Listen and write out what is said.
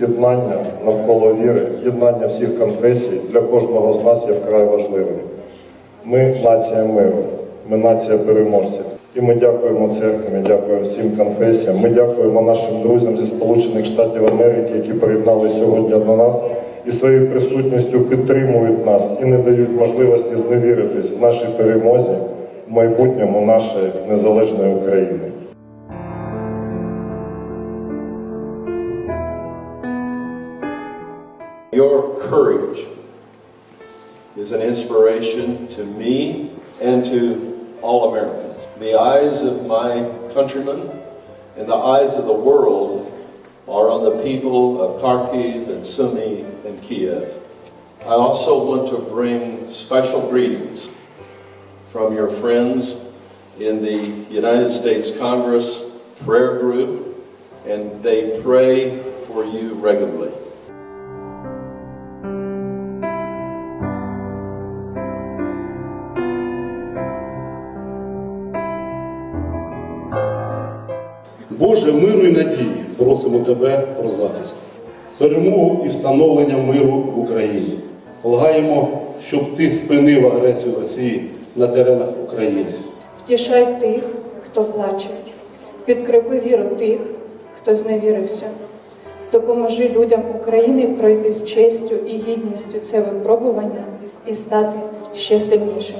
єднання навколо віри, єднання всіх конфесій для кожного з нас є вкрай важливим. Ми нація миру, ми нація переможців. І ми дякуємо церкві, ми дякуємо всім конфесіям. Ми дякуємо нашим друзям зі Сполучених Штатів Америки, які приєднали сьогодні до нас і своєю присутністю підтримують нас і не дають можливості зневіритись в нашій перемозі в майбутньому нашої незалежної України. Your courage is an inspiration to me and to all Americans. The eyes of my countrymen and the eyes of the world are on the people of Kharkiv and Sumy and Kiev. I also want to bring special greetings from your friends in the United States Congress prayer group, and they pray for you regularly. Боже, миру і надії просимо Тебе про захист, перемогу і встановлення миру в Україні. Благаємо, щоб Ти спинив агресію Росії на теренах України. Втішай тих, хто плаче, підкрепи віру тих, хто зневірився. Допоможи людям України пройти з честю і гідністю це випробування і стати ще сильнішими.